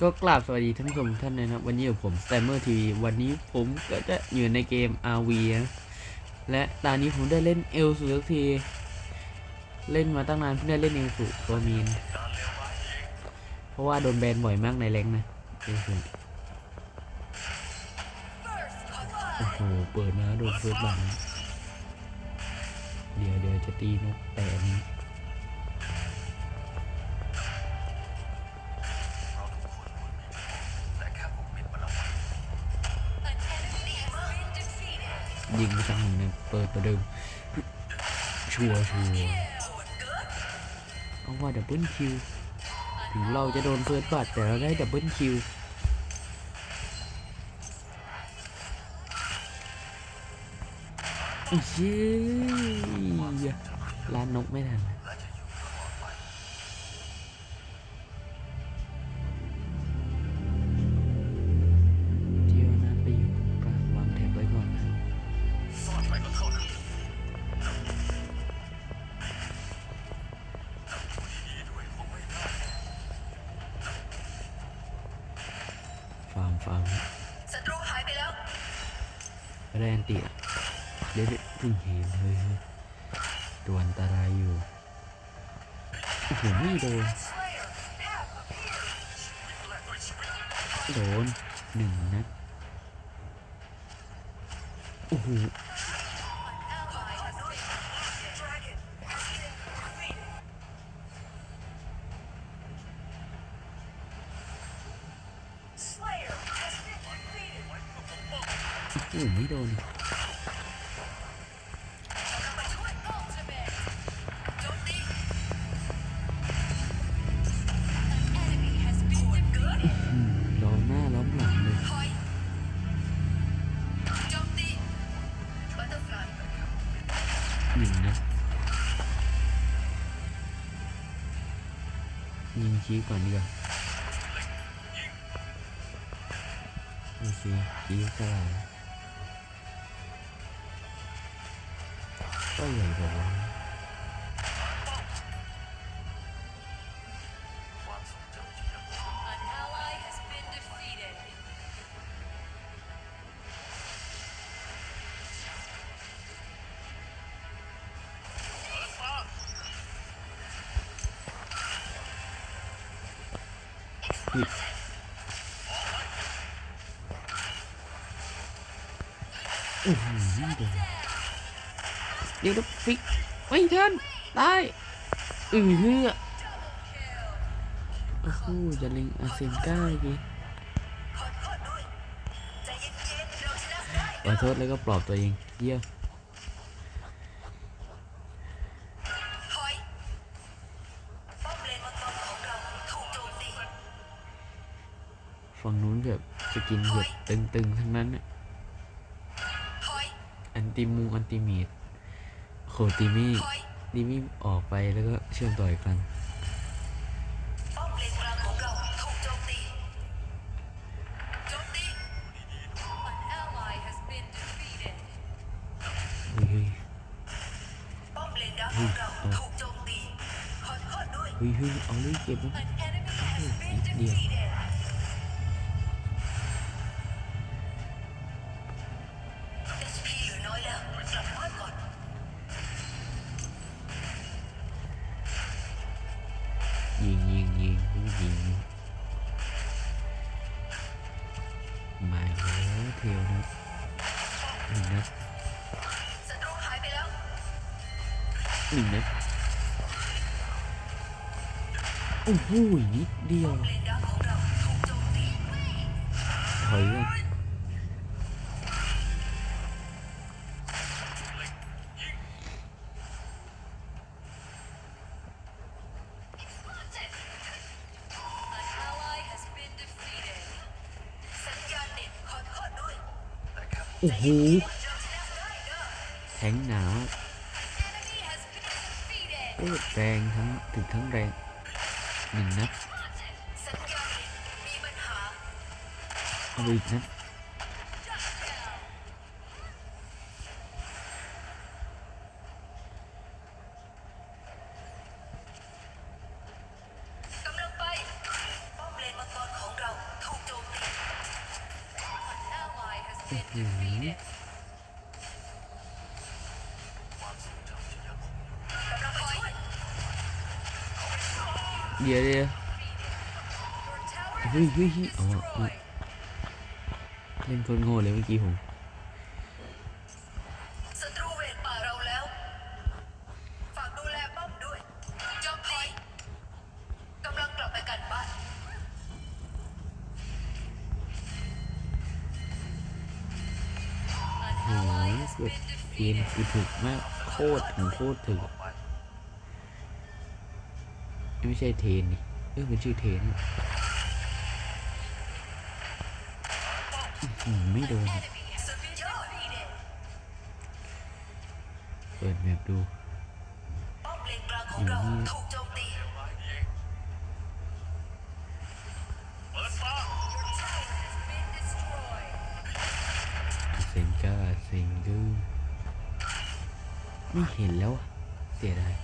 ก็กราบสวัสดีท่านผู้ชมท่านนะครับ วันนี้อยู่ผม s t a m m e r TV วันนี้ผมก็จะอยู่ในเกม RV นะและตอนนี้ผมได้เล่นเอลสูสักที เล่นมาตั้งนานเพิ่งได้เล่นเอลสูตัวมีน เพราะว่าโดนแบนบ่อยมากในแรงนะเอลสูโอ้โห เปิดมาโดนเฟิร์สบังเดี๋ยวเดี๋ยวจะตีนกแต่อัน ยิงสักหนึ่งนะเปิดประเดิมชัวร์ชัวร์เอาว่าดับเบิลคิวถึงเราจะโดนเฟิร์สบัตแต่เราได้ดับเบิลคิวไอ้เชี่ยร้านนกไม่ทัน ฟาร์มฟาร์มศัตรูหายไปแล้วไม่ได้แอนติอะเดี๋ยวเดี๋ยวเพิ่งเห็นเฮ้ยเฮ้ยตัวอันตรายอยู่โอ้โหไม่โดนโดนหนึ่งนัดโอ้โห โอ้ไม่โดนล้อมหน้าล้อมหลังเลยหนึ่งนะยิงชี้ก่อนดีกว่าโอเคชี้สลา ก็ใหญ่กว่าเราอุ๊ยโอ้โหไม่โดน เดี๋ยวฟิกไม่เทันตายอือเฮือโอ้โหจะลิงอาเซนก้าอีกขอโทษแล้วก็ปลอบตัวเองเยี่ยมฝั่งนู้นแบบสกินแบบตึงๆ ทั้งนั้นน่ะอันติมู อันติมีด โคติมี่ดิมี่ออกไปแล้วก็เชื่อมต่ออีกครั้งเฮ้ยเฮ้ยเอาเฮ้ยเฮ้ยเอาเลยเก็บนะ ยิงยิงยิงยิงมาแล้วเทลนะหนึ่งนัดศัตรูหายไปแล้วหนึ่งนัดโอ้โหนิดเดียว โอ้โหเราชนะได้เด้อแทงหนาวโอ้แรงทั้งถึงทั้งแรงหนึ่งนัดสัญญาณเน็ตมีปัญหาเอาไปอีกนัด เดี๋ยวเดี๋ยวเฮ้ยเฮ้ยเฮ้ยเอาอะเอาเล่นคนโง่เลยเมื่อกี้ผมากโคตรถึงโคตรถึง ไม่ใช่เทนนี่เออเป็นชื่อเทนไม่โดนเปิดแบบดูป้อมเลนกลาง ไม่เห็นแล้วเสียดาย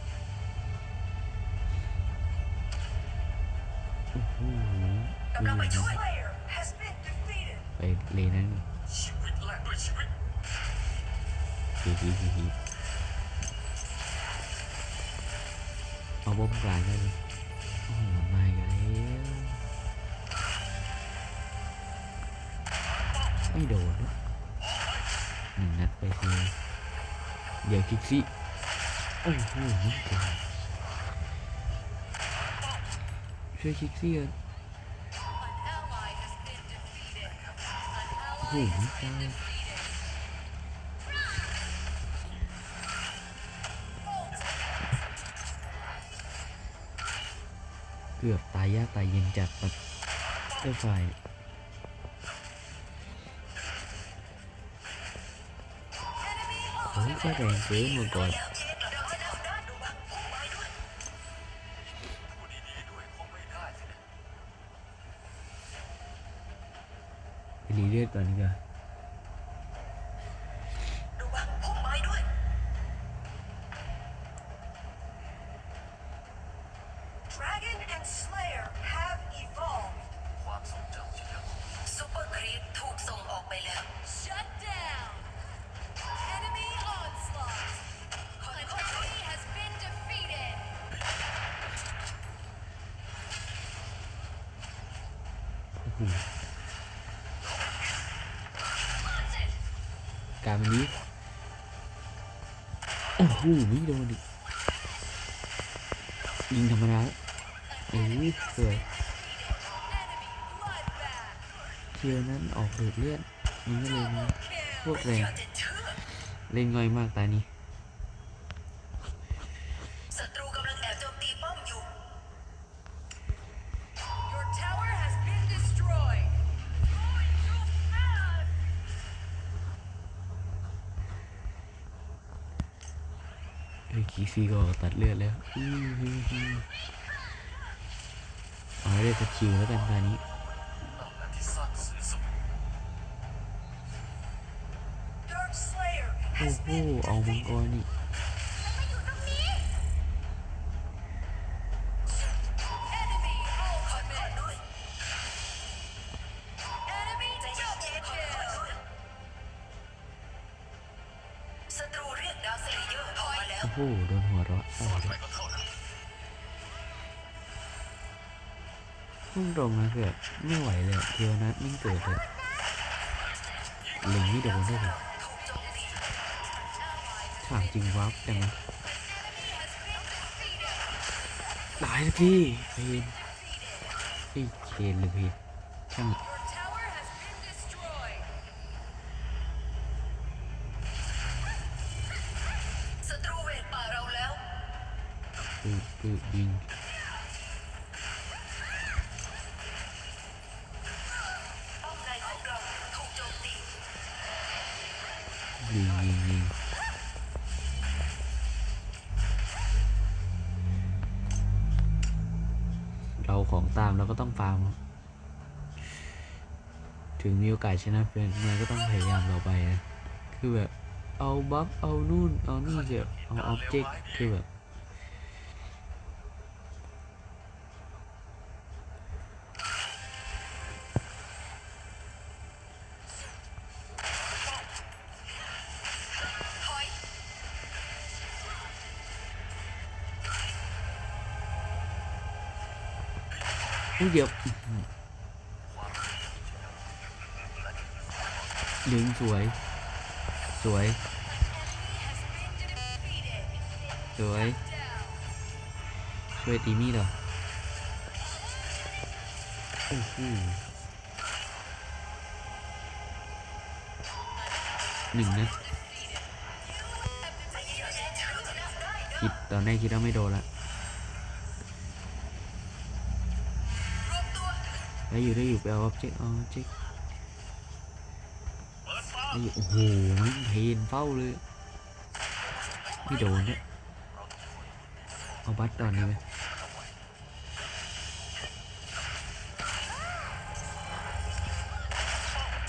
ไปเลยนั่นฮีฮีฮีฮีเอาบอมกลางได้เลยโอ้โหมาอีกแล้วไม่โดนด้วยหนึ่งนัดไปที เดี๋ยวคิกซี่โอ้โหไม่โดนช่วยคิกซี่กันโอ้โหตายเกือบตายยากตายเย็นจัดแบบเจ้าฝ่ายเฮ้ยก็แรงเกินมาก่อนแล้วที่เล็กเราจะทำด้านดูบ้างพุ่งได้ไม่ ได้สินะไปรีเลือามนี้ โอ้โหไม่โดนดิยิงธรรมดาเอ้ยสวยเคียวนั้นออกดูดเลือดมันก็เลยนะพวกแรงเล่นง่อยมากตานี้ ซีก็ออกตัดเลือดแล้วอื้อหือหือเอาให้ได้สกิลแล้วกันตานี้นั่นแหละที่สร้างสื่อสมุน Dark Slayer โอ้โหเอามังกรนี่ หัวเราะใส่ไปเลยพุ่งตรงนะเกือบไม่ไหวเลยเคียวนะมิ่งเกิดเลยเล็งไม่โดนด้วยเลยถูกจมตีถามจริงวับได้ไหม Enemy has been defeated! ตายสักทีเพนไอ้ยเคนหรือเพนช่าง ยิงเราของตามเราก็ต้องฟาร์ม ถึงมีโอกาสชนะเพื่อนมันก็ต้องพยายามต่อไปนะ คือแบบ เอาบัฟเอานู่น เอานี่เจอเอาออบเจกต์คือแบบ เดี๋ยวหือดึงสวย สวย สวยช่วยตีมี่เหรอโอ้โหหนึ่งนะคิดตอนแรกคิดว่าไม่โดนละ รวมตัว ได้อยู่ได้อยู่ไปเอาออบเจกต์เอาออบเจกต์ได้อยู่โอ้โหเห็นเฝ้าเลยไม่โดนเนี่ยเอาบัตรตอนนี้ไหม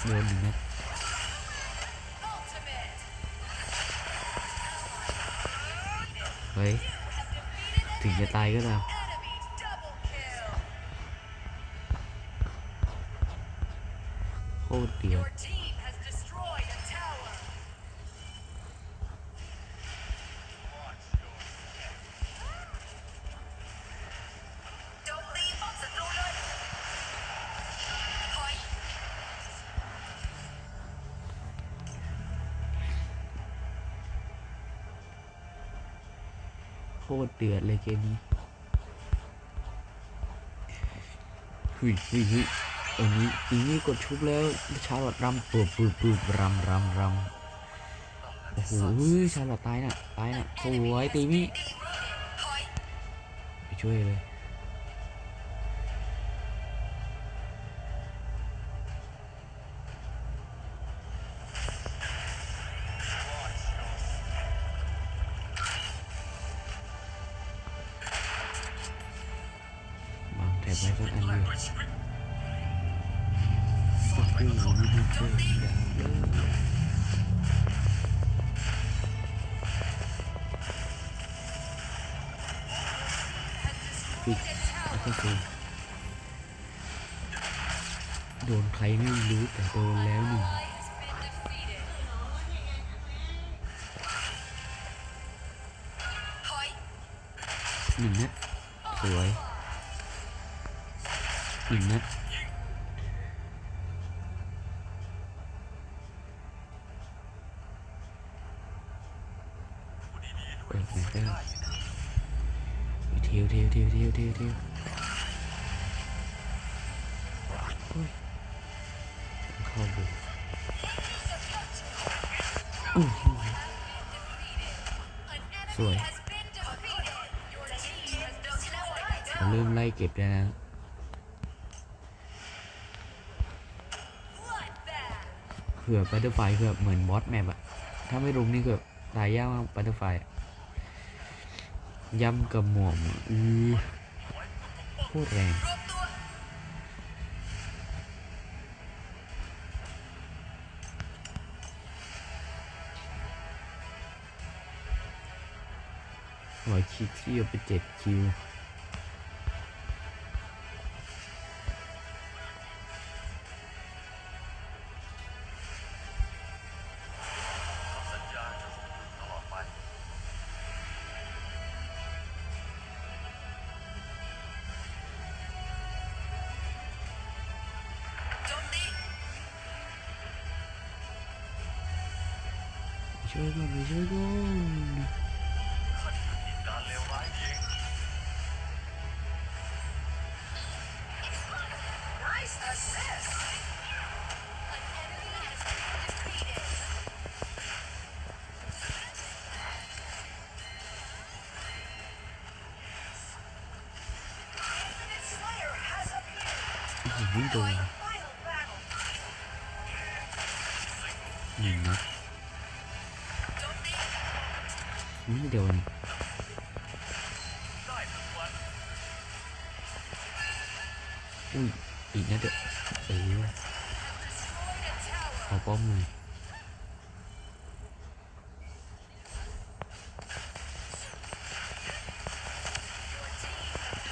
โดนหนึ่งนัดเฮ้ยถึงจะตายก็ตาม โคตรเดือดเลยเกมนี้หุยหุยหุย อันนี้อีนี่กดชุบแล้วชาลอตรำปืบปืบปืบรำรำรำโอ้โหชาลอตตายน่ะตายน่ะสวยตีมี่ถอยไปช่วยเลย ปิแล้วก็คือโดนใครไม่รู้แต่โดนแล้วหนึ่งหนึ่งนะสวยหนึ่งนะ Your team has destroyed a เรา tower. เริ่มไล่เก็บแล้วนะเผื่อบัตเตอร์ไฟเผื่อเหมือนบอสแมปอะถ้าไม่รุมนี่คือตายยากมากบัตเตอร์ไฟย่ำกับหม่อมอะอื พูดแรงรวมอยคิดที่เอาไปเจ็ดคิว โอ้โหไม่โดน Final battle หนึ่งนัดโ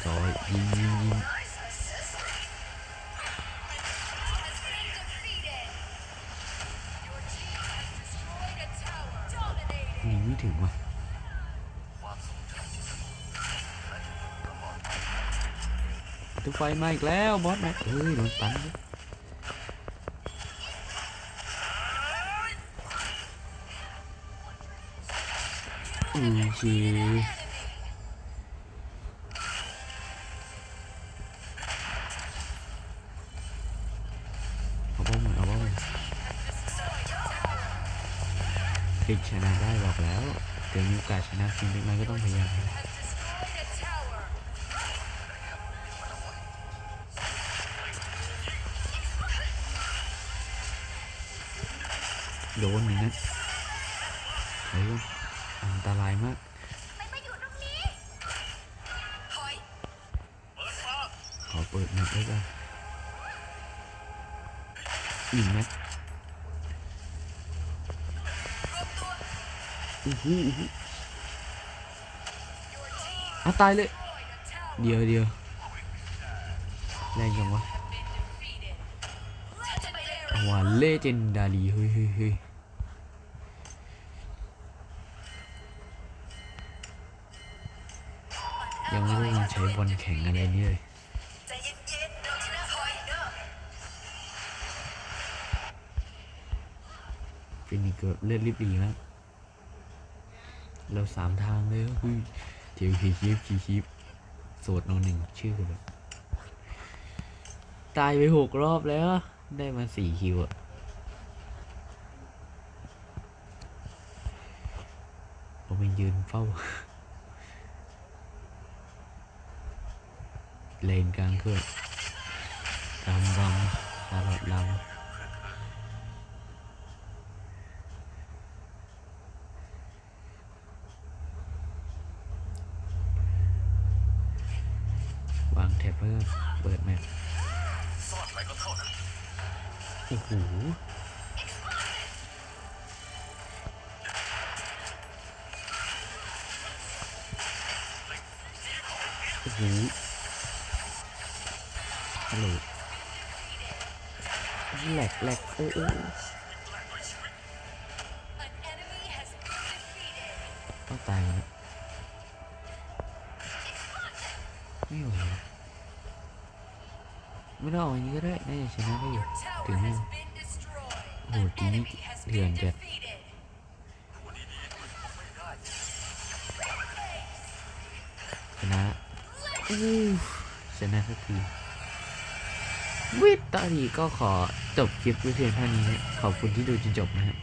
จ มาอีกแล้วบอสแม็กเอ้ยโดนตันอืมชีเอาบ้างเอาบ้างพลิกชนะได้บอกแล้วเดี๋ยวมีโอกาสชนะจริงเล็กน้อยก็ต้องพยายาม เฮ้ยอันตรายมากมันมาอยู่ตรงนี้ถอยขอเปิดแมปไว้ก่อนหนึ่งแมปรวมตัวอู้หูอู้หู Your team อะตายเลย destroyed a tower. เดียวเดียวแรงจังวะ Been defeated. Legendary. เอาว่าเลเจนดารีเฮ้ยเฮ้ยเฮ้ย ยังไม่ได้ลองใช้บอลแข่งอะไรนี่เลยเย็นอยเด้อฟินิกเกิดเลือดริบหรีมากเราสามทางเลยเฮ้ยเจียวคีคีฟคีคีฟโสดโนหนึ่งชื่อแบบตายไปหกรอบแล้ว ได้มาสี่คิวอะผมไปยืนเฝ้า เลนกลางเครื่องลำลำชาลอดลำวางแท็บเพิ่มเปิดแมปซ่อนอะไรก็เท่านั้นโอ้โหโอ้โห ฮัลโหลแหลกแหลกโอ้โอ้ An enemy has been defeated. ต้องตายแล้วนะไม่ไหวแล้วไม่ต้องเอาอย่างนี้ก็ได้น่าจะชนะได้อยู่ Your tower Tiếng has Anh. been destroyed. Ồ, An tiếng enemy has Huyền been Việt. defeated. ตัวดีๆด้วยก็ไม่ได้ชนะอู้ชนะสักที วิตตอนนี้ก็ขอจบคลิปไว้เพียงเท่านี้ ขอบคุณที่ดูจนจบนะครับ